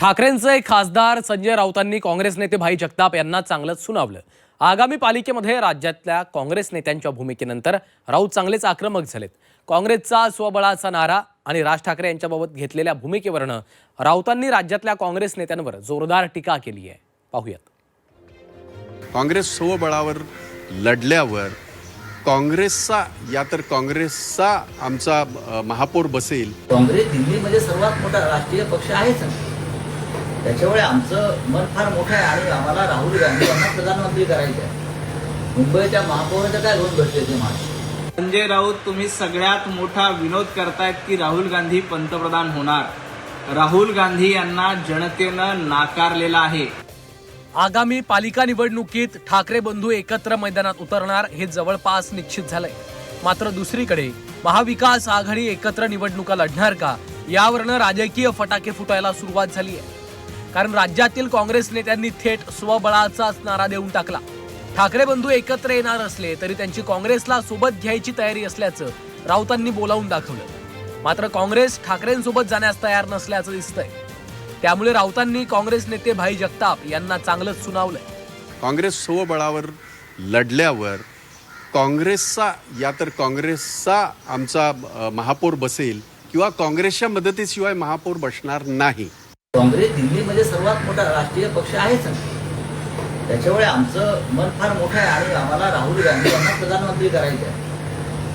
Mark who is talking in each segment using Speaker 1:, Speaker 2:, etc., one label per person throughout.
Speaker 1: ठाकरेंचे खासदार संजय राऊतांनी काँग्रेस नेते भाई जगताप यांना चांगलंच सुनावलं. आगामी पालिकेमध्ये राज्यातल्या काँग्रेस नेत्यांच्या भूमिकेनंतर राऊत चांगलेच आक्रमक झालेत. काँग्रेसचा स्वबळाचा नारा आणि राज ठाकरे यांच्याबाबत घेतलेल्या भूमिकेवरनं राऊतांनी राज्यातल्या काँग्रेस नेत्यांवर जोरदार टीका केली आहे. पाहूयात.
Speaker 2: काँग्रेस स्वबळावर लढल्यावर काँग्रेसचा या तर काँग्रेसचा आमचा महापौर बसेल.
Speaker 3: काँग्रेस दिल्लीमध्ये सर्वात मोठा राष्ट्रीय पक्ष आहेच. त्याच्यामुळे आमचं मन फार मोठं आहे आणि आम्हाला राहुल गांधी यांना प्रधानमंत्री करायचे आहे. मुंबईच्या महापौराचं काय दोन भेटले ते माझे
Speaker 4: संजय राऊत तुम्ही सगळ्यात मोठा विनोद करतायत की राहुल गांधी पंतप्रधान होणार. राहुल गांधी यांना जनतेनं नाकारलेलं आहे.
Speaker 1: आगामी पालिका निवडणुकीत ठाकरे बंधू एकत्र मैदानात उतरणार हे जवळपास निश्चित झालंय. मात्र दुसरीकडे महाविकास आघाडी एकत्र निवडणुका लढणार का? यावरनं राजकीय फटाके फुटायला सुरुवात झाली आहे कारण राज्यातील काँग्रेस नेत्यांनी थेट स्वबळाचाच नारा देऊन टाकला. ठाकरे बंधू एकत्र येणार असले तरी त्यांची काँग्रेसला सोबत घ्यायची तयारी असल्याचं राऊतांनी बोलावून दाखवलं. मात्र काँग्रेस ठाकरेंसोबत जाण्यास तयार नसल्याचं दिसतंय. त्यामुळे राऊतांनी काँग्रेस नेते भाई जगताप यांना चांगलंच सुनावलंय.
Speaker 2: काँग्रेस स्वबळावर लढल्यावर काँग्रेसचा या तर काँग्रेसचा आमचा महापौर बसेल किंवा काँग्रेसच्या मदतीशिवाय महापौर बसणार नाही.
Speaker 3: काँग्रेस दिल्लीमध्ये सर्वात मोठा राष्ट्रीय पक्ष आहेच. त्याच्यामुळे आमचं मन फार मोठं आहे आणि आम्हाला राहुल गांधी यांना प्रधानमंत्री करायचे आहे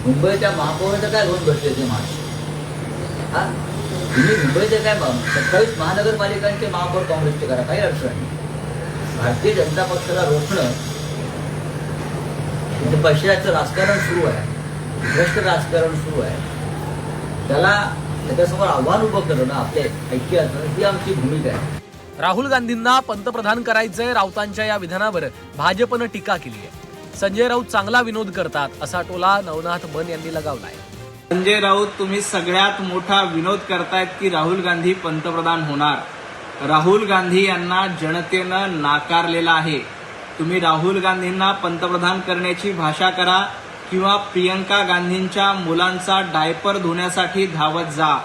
Speaker 3: मुंबईच्या महापौराचं काय दोन भेटले ते महा हा? तुम्ही मुंबईचे काय सत्तावीस महानगरपालिकांचे महापौर काँग्रेसचे करा काही अडचण नाही. भारतीय जनता पक्षाला रोखणं म्हणजे पैशाचं राजकारण सुरू आहे. भ्रष्ट राजकारण सुरू आहे. त्याला त्याच्यासमोर आव्हान उभं करणं आपले ऐक्य असणं ही आमची भूमिका आहे.
Speaker 1: राहुल गांधींना पंतप्रधान करायचंय राऊतांच्या या विधानावर भाजपनं टीका केली आहे संजय राऊत चांगला विनोद करतात असा टोला नवनाथ बन यांनी लगावलाय.
Speaker 4: संजय राऊत तुम्ही सगळ्यात मोठा विनोद करतायत की राहुल गांधी पंतप्रधान होणार. राहुल गांधी यांना जनतेनं नाकारलेलं आहे. तुम्ही राहुल गांधींना पंतप्रधान करण्याची भाषा करा किंवा प्रियंका गांधींच्या मुलांचा डायपर धुण्यासाठी धावत जा.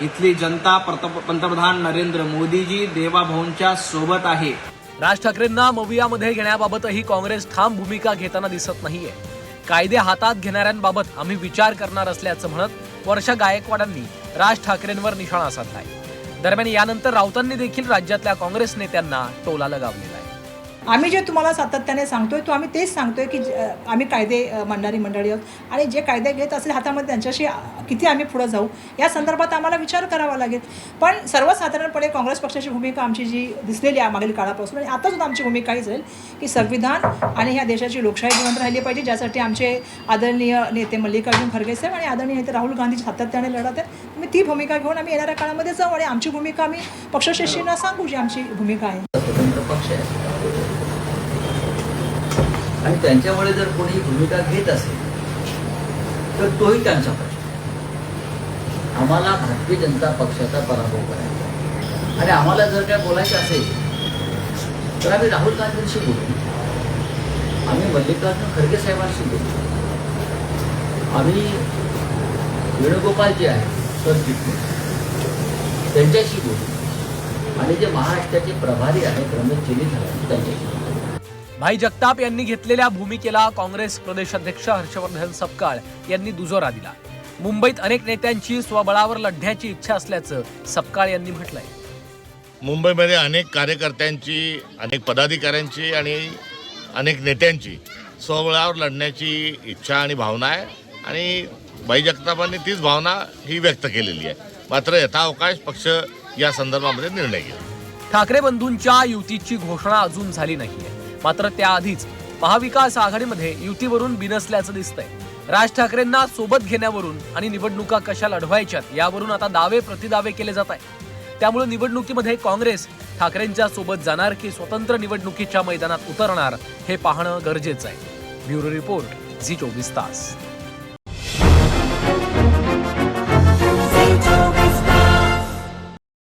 Speaker 4: इथली जनता पंतप्रधान नरेंद्र मोदीजी देवाभाऊंच्या सोबत आहे.
Speaker 1: राज ठाकरेंना मवियामध्ये घेण्याबाबतही काँग्रेस ठाम भूमिका घेताना दिसत नाहीये. कायदे हातात घेणाऱ्यांबाबत आम्ही विचार करणार असल्याचं म्हणत वर्षा गायकवाडांनी राज ठाकरेंवर निशाणा साधलाय. दरम्यान यानंतर राऊतांनी देखील राज्यातल्या काँग्रेस नेत्यांना टोला लगावलेला
Speaker 5: आम्ही जे तुम्हाला सातत्याने सांगतोय तो आम्ही तेच सांगतोय की आम्ही कायदे मांडणारी मंडळी आहोत. आणि जे कायदे घेत असेल हातामध्ये त्यांच्याशी किती आम्ही पुढं जाऊ या संदर्भात आम्हाला विचार करावा लागेल. पण सर्वसाधारणपणे काँग्रेस पक्षाची भूमिका आमची जी दिसलेली आहे मागील काळापासून आणि आता सुद्धा आमची भूमिका हीच राहील की संविधान आणि ह्या देशाची लोकशाही जिवंत राहिली पाहिजे ज्यासाठी आमचे आदरणीय नेते मल्लिकार्जुन खरगे साहेब आणि आदरणीय नेते राहुल गांधी सातत्याने लढत आहेत. मी ती भूमिका घेऊन आम्ही येणाऱ्या काळामध्ये जाऊ आणि आमची भूमिका आम्ही पक्षश्रेष्ठींना सांगू जी आमची भूमिका आहे.
Speaker 3: स्वतंत्र पक्ष आहे. आणि त्यांच्यामुळे जर कोणी भूमिका घेत असेल तर तोही त्यांचा प्रश्न आम्हाला भारतीय जनता पक्षाचा पराभव करायचा आणि आम्हाला जर काय बोलायचं असेल तर आम्ही राहुल गांधींशी बोलू. आम्ही मल्लिकार्जुन खरगे साहेबांशी बोलू. आम्ही वेणुगोपाल जे आहेत सरचिटणीस त्यांच्याशी बोलू. आणि जे महाराष्ट्राचे प्रभारी आहेत रमेश चेनी झाले त्यांच्याशी.
Speaker 1: भाई जगताप यांनी घेतलेल्या भूमिकेला काँग्रेस प्रदेशाध्यक्ष हर्षवर्धन सपकाळ यांनी दुजोरा दिला. मुंबईत अनेक नेत्यांची स्वबळावर लढण्याची इच्छा असल्याचं सपकाळ यांनी म्हटलंय.
Speaker 6: मुंबईमध्ये अनेक कार्यकर्त्यांची अनेक पदाधिकाऱ्यांची आणि अनेक नेत्यांची स्वबळावर लढण्याची इच्छा आणि भावना आहे. आणि बाई जगतापांनी तीच भावना ही व्यक्त केलेली आहे. मात्र यथावकाश पक्ष या संदर्भामध्ये निर्णय घेईल
Speaker 1: ठाकरे बंधूंच्या युतीची घोषणा अजून झाली नाहीये. मात्र त्याआधीच महाविकास आघाडीमध्ये युतीवरून बिनसल्याचं दिसतंय. राज ठाकरेंना सोबत घेण्यावरून आणि निवडणुका कशा लढवायच्यात यावरून आता दावे प्रतिदावे केले जात आहेत. त्यामुळे निवडणुकीमध्ये काँग्रेस ठाकरेंच्या सोबत जाणार की स्वतंत्र निवडणुकीच्या मैदानात उतरणार हे पाहणं गरजेचं आहे. ब्युरो रिपोर्ट झी चोवीस तास.